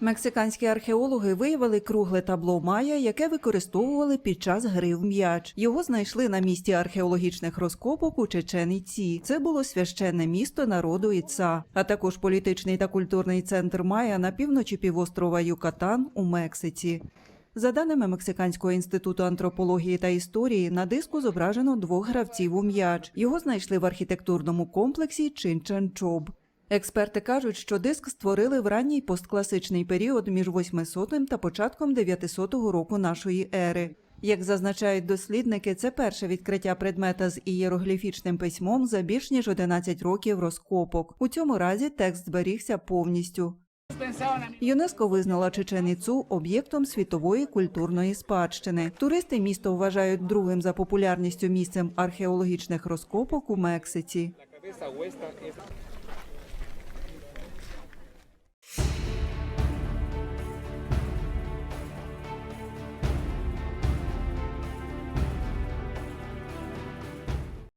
Мексиканські археологи виявили кругле табло Майя, яке використовували під час гри в м'яч. Його знайшли на місці археологічних розкопок у Чечен-Іці. Це було священне місто народу Іца, а також політичний та культурний центр Майя на півночі півострова Юкатан у Мексиці. За даними Мексиканського інституту антропології та історії, на диску зображено двох гравців у м'яч. Його знайшли в архітектурному комплексі Чинчанчоб. Експерти кажуть, що диск створили в ранній посткласичний період між 800 та початком 900 року нашої ери. Як зазначають дослідники, це перше відкриття предмета з ієрогліфічним письмом за більш ніж 11 років розкопок. У цьому разі текст зберігся повністю. ЮНЕСКО визнала Чечен-Іцу об'єктом світової культурної спадщини. Туристи місто вважають другим за популярністю місцем археологічних розкопок у Мексиці.